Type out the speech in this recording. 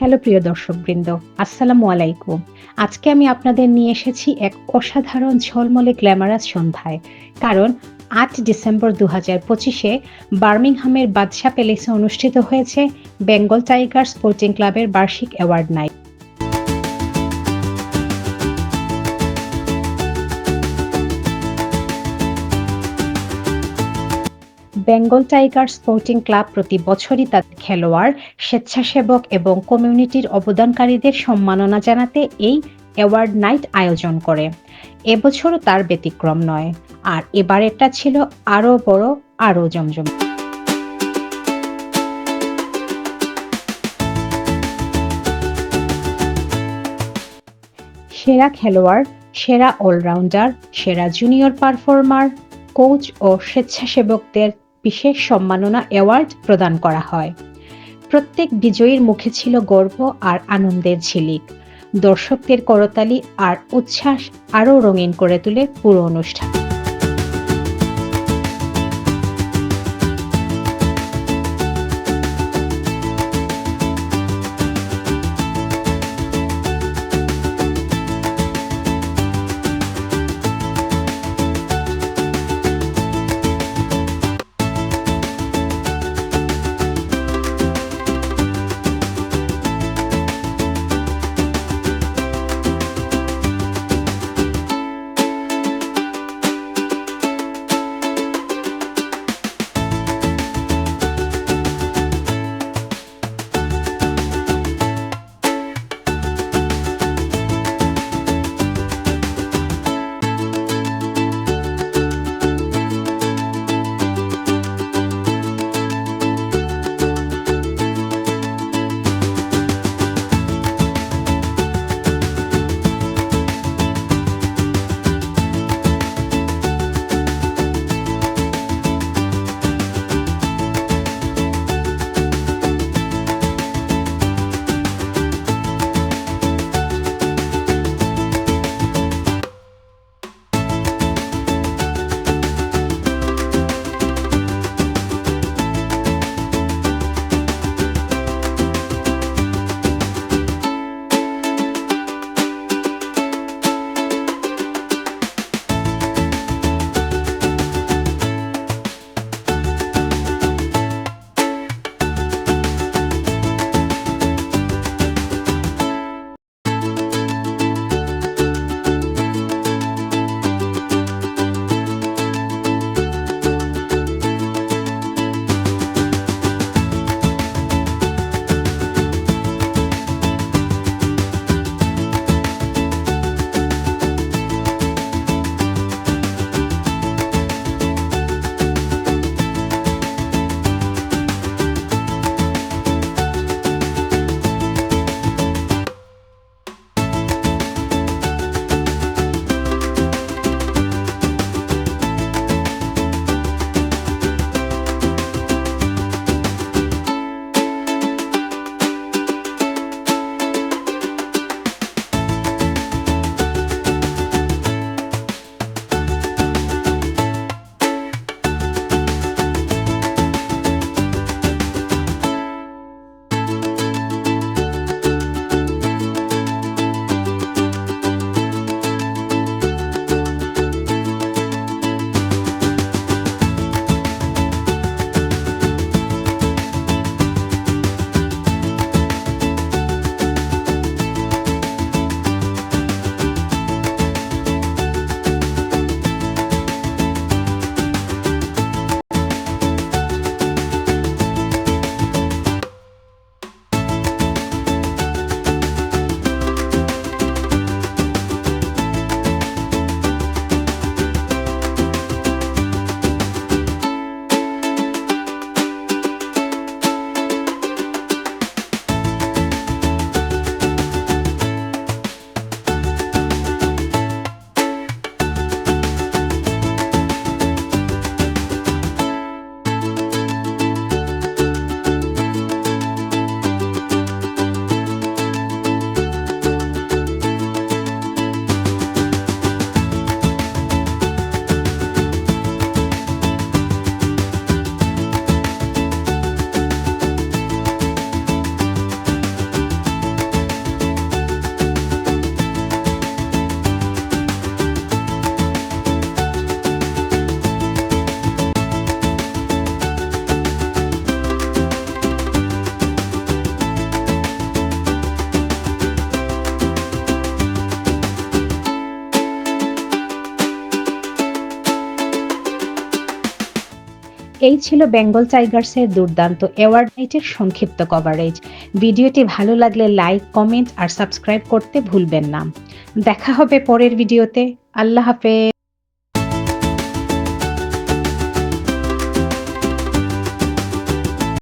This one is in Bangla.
হ্যালো প্রিয় দর্শকবৃন্দ, আসসালামু আলাইকুম। আজকে আমি আপনাদের নিয়ে এসেছি এক অসাধারণ ঝলমলে গ্ল্যামারাস সন্ধ্যায়। কারণ আট ডিসেম্বর দু হাজার পঁচিশে বার্মিংহামের বাদশাহ প্যালেসে অনুষ্ঠিত হয়েছে বেঙ্গল টাইগার স্পোর্টিং ক্লাবের বার্ষিক award night. Bengal tiger sporting club প্রতি বছরই তাদের খেলোয়াড়, স্বেচ্ছাসেবক এবং কমিউনিটির অবদানকারীদের সম্মাননা জানাতে এই অ্যাওয়ার্ড নাইট আয়োজন করে। এবছরও তার ব্যতিক্রম নয়। আর এবারেরটা ছিল আরও বড়, আরও জমজম। সেরা খেলোয়াড়, সেরা অলরাউন্ডার, সেরা জুনিয়র পারফর্মার, কোচ ও স্বেচ্ছাসেবকদের বিশেষ সম্মাননা অ্যাওয়ার্ড প্রদান করা হয়। প্রত্যেক বিজয়ীর মুখে ছিল গর্ব আর আনন্দের ঝিলিক। দর্শকদের করতালি আর উচ্ছ্বাস আরও রঙিন করে তোলে পুরো অনুষ্ঠান। এই ছিল বেঙ্গল টাইগার্সের দুর্দান্ত অ্যাওয়ার্ড নাইটের সংক্ষিপ্ত কভারেজ ভিডিওটি ভালো লাগলে লাইক, কমেন্ট আর সাবস্ক্রাইব করতে ভুলবেন না। দেখা হবে পরের ভিডিওতে। আল্লাহ হাফেজ।